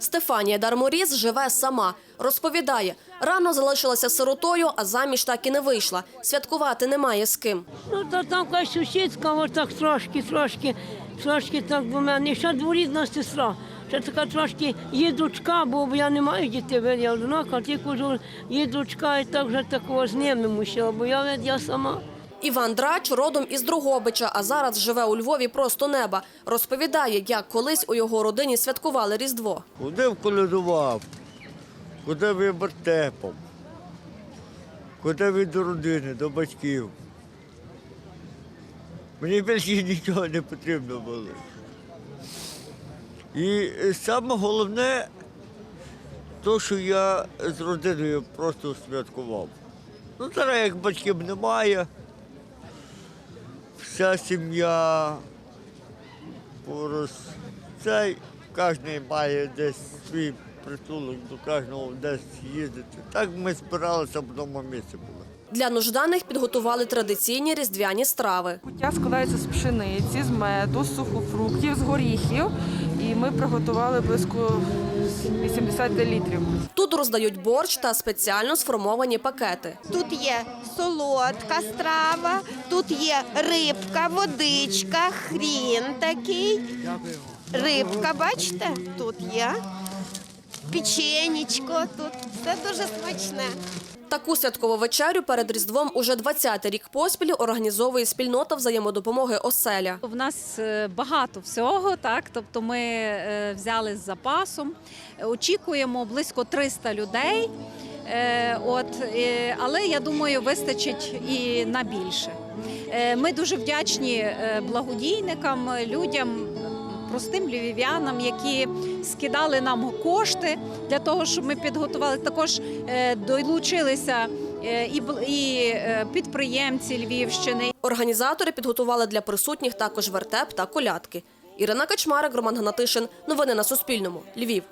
Стефанія Дарморіз живе сама. Розповідає, рано залишилася сиротою, а заміж так і не вийшла. Святкувати немає з ким. Ну, то там якась сусідська, ось трошки, трошки, трошки так бо в мене. Ще дворідна сестра. Ще така трошки є дочка, бо я не маю дітей, я одинака, тільки є дочка, і так вже такого з ними мусила, бо я, я сама. Іван Драч родом із Дрогобича, а зараз живе у Львові просто неба. Розповідає, як колись у його родині святкували Різдво. Ходив колядував, ходив і вертепом, ходив і до родини, до батьків. Мені більше нічого не потрібно було. І саме головне, то, що я з родиною просто святкував. Ну, зараз як батьків немає, вся сім'я порос. Цей кожен має десь свій притулок, до кожного десь їздити. Так ми збиралися в одному місці були. Для нужданих підготували традиційні різдвяні страви. Куття складається з пшениці, з меду, з сухофруктів, з горіхів. І ми приготували близько 80 літрів. Тут роздають борщ та спеціально сформовані пакети. Тут є солодка страва, тут є рибка, водичка, хрін такий. Рибка, бачите, тут є. Печенечко тут. Все дуже смачне. Таку святкову вечерю перед Різдвом уже 20-й рік поспіль організовує спільнота взаємодопомоги «Оселя». В нас е, багато всього, так тобто ми е, взяли з запасом. Очікуємо близько 300 людей. Е, От, але я думаю, вистачить і на більше. Ми дуже вдячні благодійникам, людям, простим львів'янам, які скидали нам кошти для того, щоб ми підготували. Також е, долучилися е, і е, підприємці Львівщини, Організатори підготували для присутніх також вертеп та колядки. Ірина Качмарик, Роман Гнатишин. Новини на Суспільному. Львів.